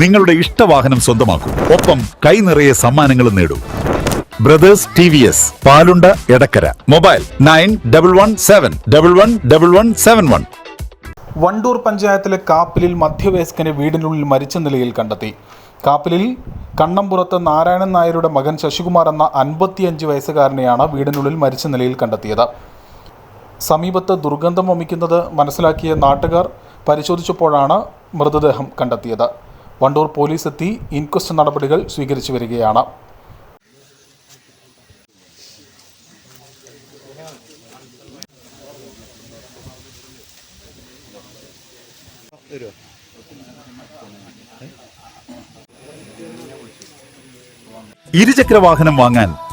നിങ്ങളുടെ ഇഷ്ടവാഹനം സ്വന്തമാക്കൂ. ഒപ്പം കൈ നിറയെ സമ്മാനങ്ങളും നേടൂ. Brothers T V S Palunda Edakkara. Mobile nine double one seven double one double one seven one Vandoor പഞ്ചായത്തിലെ കാപ്പിലിൽ മധ്യവയസ്കനെ വീടിനുള്ളിൽ മരിച്ച നിലയിൽ കണ്ടെത്തി. കാപ്പിലിൽ കണ്ണമ്പുറത്ത് നാരായണൻ നായരുടെ മകൻ ശശികുമാർ എന്ന അൻപത്തിയഞ്ച് വയസ്സുകാരനെയാണ് വീടിനുള്ളിൽ മരിച്ച നിലയിൽ കണ്ടെത്തിയത്. സമീപത്ത് ദുർഗന്ധം വമിക്കുന്നത് മനസ്സിലാക്കിയ നാട്ടുകാർ പരിശോധിച്ചപ്പോഴാണ് മൃതദേഹം കണ്ടെത്തിയത്. വണ്ടൂർ പോലീസ് എത്തി ഇൻക്വസ്റ്റ് നടപടികൾ സ്വീകരിച്ചു വരികയാണ്. ഇരുചക്ര വാഹനം വാങ്ങാൻ